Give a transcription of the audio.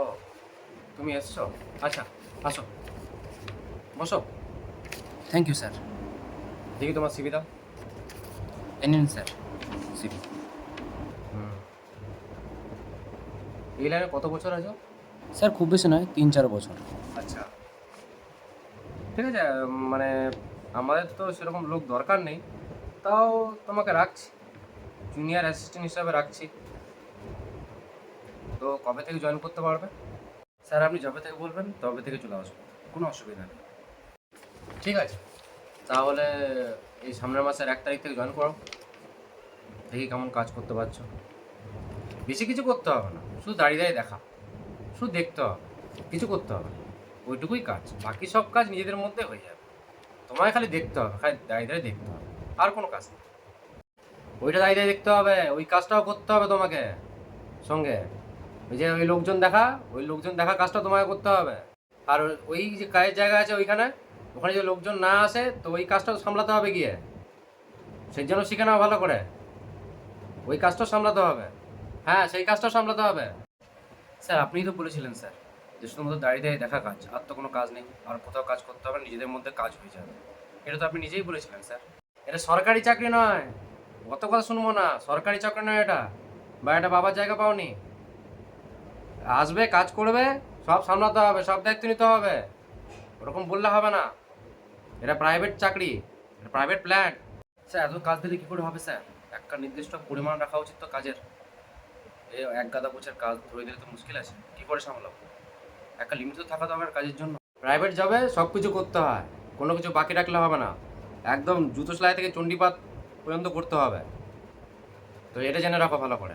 ও তুমি এসছো? আচ্ছা আসো। বসো। থ্যাংক ইউ স্যার দেখি তোমার সিবি দাও এ নিন স্যার সিবি হুম। এই লাইনে কত বছর আছো? স্যার খুব বেশি নয় তিন চার বছর। আচ্ছা। ঠিক আছে মানে আমাদের তো সেরকম লোক দরকার নেই। তাও তোমাকে রাখছি। জুনিয়র অ্যাসিস্ট্যান্ট হিসাবে রাখছি। তো কবে থেকে জয়েন করতে পারবে? স্যার, আপনি যবে থেকে বলবেন, তবে থেকে চলে আসব। কোনো অসুবিধা নেই। ঠিক আছে। তাহলে এই সামনের মাসের এক তারিখ থেকে জয়েন করো। দেখি কেমন কাজ করতে পারছ। বেশি কিছু করতে হবে না। শুধু দাঁড়িয়ে দাঁড়িয়ে দেখা। শুধু দেখতে হবে। কিছু করতে হবে। ওইটুকুই কাজ। বাকি সব কাজ নিজেদের মধ্যে হয়ে যাবে। তোমায় খালি দেখতে হবে। খালি দাঁড়িয়ে দাঁড়িয়ে দেখতে হবে। আর কোনো কাজ নেই। ওইটা দাঁড়িয়ে দেখতে হবে। ওই কাজটাও করতে হবে তোমাকে। সঙ্গে। ওই যে ওই লোকজন দেখা, ওই লোকজন দেখা কাজটা তোমাকে করতে হবে। আর ওই যে কাজের জায়গা আছে ওইখানে, ওখানে যে লোকজন না আসে, তো ওই কাজটাও সামলাতে হবে গিয়ে। সেই জন্য শিখে নাও ভালো করে। ওই কাজটাও সামলাতে হবে। হ্যাঁ সেই কাজটাও সামলাতে হবে। স্যার, আপনিই তো বলেছিলেন, স্যার, যে শুধুমাত্র দাঁড়িয়ে দাঁড়িয়ে দেখা কাজ, আর তো কোনো কাজ নেই, আর কোথাও কাজ করতে হবে নিজেদের মধ্যে কাজ হয়ে যাবে। এটা তো আপনি নিজেই বলেছিলেন, স্যার। এটা সরকারি চাকরি নয়। অত কথা শুনব না, সরকারি চাকরি নয় এটা। বা এটা বাবার জায়গা পাওনি। আসবে কাজ করবে সব সামলাতে হবে সব দায়িত্ব নিতে হবে। ওরকম বললে হবে না। এটা প্রাইভেট চাকরি এটা প্রাইভেট প্ল্যান স্যার এত কাজ দিলে কী করে হবে স্যার? একটা নির্দিষ্ট পরিমাণ রাখা উচিত তো কাজের। এ এক গাদা গোছের কাজ ধরে দিলে তো মুশকিল আছে। কি করে সামলাবো? একটা লিমিট তো থাকা দরকার কাজের জন্য। প্রাইভেট যাবে সব কিছু করতে হয়। কোনো কিছু বাকি রাখলে হবে না। একদম জুতো সেলাই থেকে চণ্ডীপাত পর্যন্ত করতে হবে। তো এটা জেনে রাখো ভালো করে।